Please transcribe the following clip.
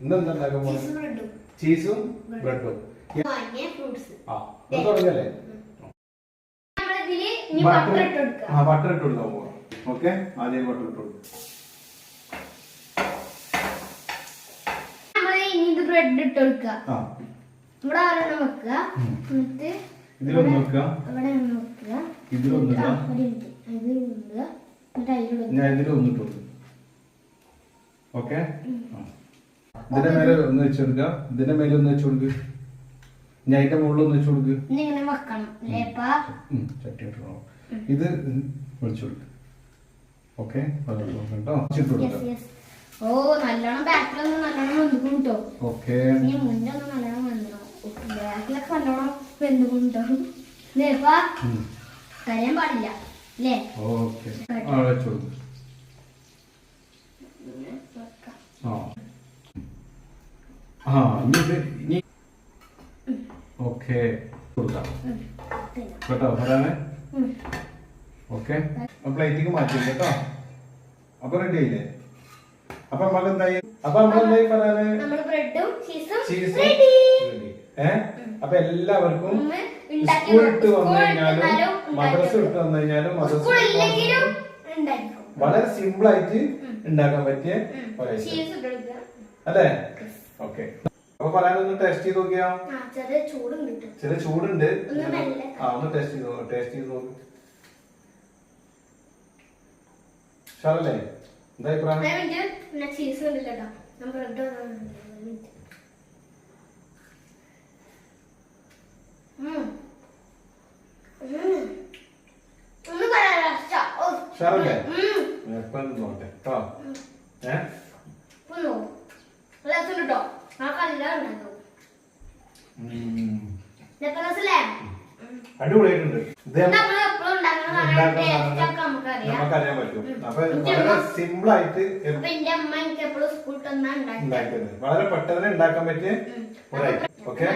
ഇന്ന് എന്താ ഉണ്ടാക്കാൻ പോകുന്നത് ചീസും ബ്രെഡും ആ തുടങ്ങല്ലേ? ബട്ടർ ഇട്ട് കൊടുക്കാൻ പോവാം. ഓക്കെ ആദ്യം ബട്ടർ ഇട്ട് കൊടുക്കും. ബ്രെഡ് ഇട്ട് കൊടുക്കുക ആ. ഇവിടെ ഒരെണ്ണം വെക്കുക എന്നിട്ട് ഇതിലൊന്ന് വെക്കുക ഇവിടെ ഒന്ന് വെക്കുക ഇതിലൊന്ന് ഞാൻ ഇതിലൊന്ന് ഓക്കെ ഇതിന്റെ മേലെ ഒന്ന് വെച്ച് കൊടുക്കുക ഇതിന്റെ മേലെ ഒന്ന് വെച്ച് കൊടുക്ക്. ഞാൻ അതിന്റെ മുകളിൽ ഒന്ന് വെച്ച് കൊടുക്ക്. ഇന്നിങ്ങനെ വെക്കണം ലേപ്പാ ഉം, ചട്ടി ഇട്ടോ ഇത് വിളിച്ചു കൊടുക്ക്. ഓക്കെ? കേട്ടോ. കൊടുക്കുക ഓ നല്ലോണം ബാക്കിലൊന്നും നല്ലോണം ഓക്കെ. മുന്നേ ഒന്ന് നല്ലോണം ബാക്കിലൊക്കെ കരയാൻ പാടില്ല അല്ലേ? ഓക്കെ. വെച്ച്. ആ. ആ ഇനി ഇത് ഇനി ഓക്കെ. കൊടുക്കാം. കേട്ടോ പറയാനേ. ഓക്കെ. പ്ലേറ്റിക്ക് മാറ്റി കേട്ടോ? അപ്പൊ റെഡി ആയില്ലേ? അപ്പൊ നമുക്ക് എന്തായി അപ്പൊ നമ്മളെന്തായി പറയാന് ഏ? അപ്പൊ എല്ലാവർക്കും സ്കൂൾ ഇട്ട് വന്നു കഴിഞ്ഞാലും മദ്രസ ഇട്ട് വന്നു കഴിഞ്ഞാലും മദ്രസ വളരെ സിമ്പിൾ ആയിട്ട് ഉണ്ടാക്കാൻ പറ്റിയ ഒരു item. ചീസ് അല്ലേ? ഓക്കെ അപ്പൊ പറയാനൊന്ന് ടേസ്റ്റ് ചെയ്ത് നോക്കിയാ? ചെറിയ ചൂടുണ്ട്. ആ ഒന്ന് ടേസ്റ്റ് ചെയ്ത് നോക്ക് ടേസ്റ്റ് ചെയ്ത് നോക്ക്. ഷാറല്ലേ എന്താ അഭിപ്രായം. ഷാറല്ലേ ഉം. നോക്കട്ടെ. കേട്ടോ ഏ? ഒന്ന് പോ. ഒരു രസം ഉണ്ട് കേട്ടോ ആ കല്ലാണ് ഉണ്ടാക്കും ഉം. രസമല്ലേ അടിപൊളിയായിട്ടുണ്ട് നമുക്കറിയാൻ പറ്റും. അപ്പൊ. വളരെ സിമ്പിൾ ആയിട്ട് അപ്പൊ എന്റെ അമ്മ എനിക്ക് എപ്പോഴും സ്കൂൾ തന്നാ ഉണ്ടാക്കി ഉണ്ടാക്കുന്നത് വളരെ പെട്ടെന്ന് ഉണ്ടാക്കാൻ പറ്റിയ. ഒരു ഐറ്റം ഓക്കെ?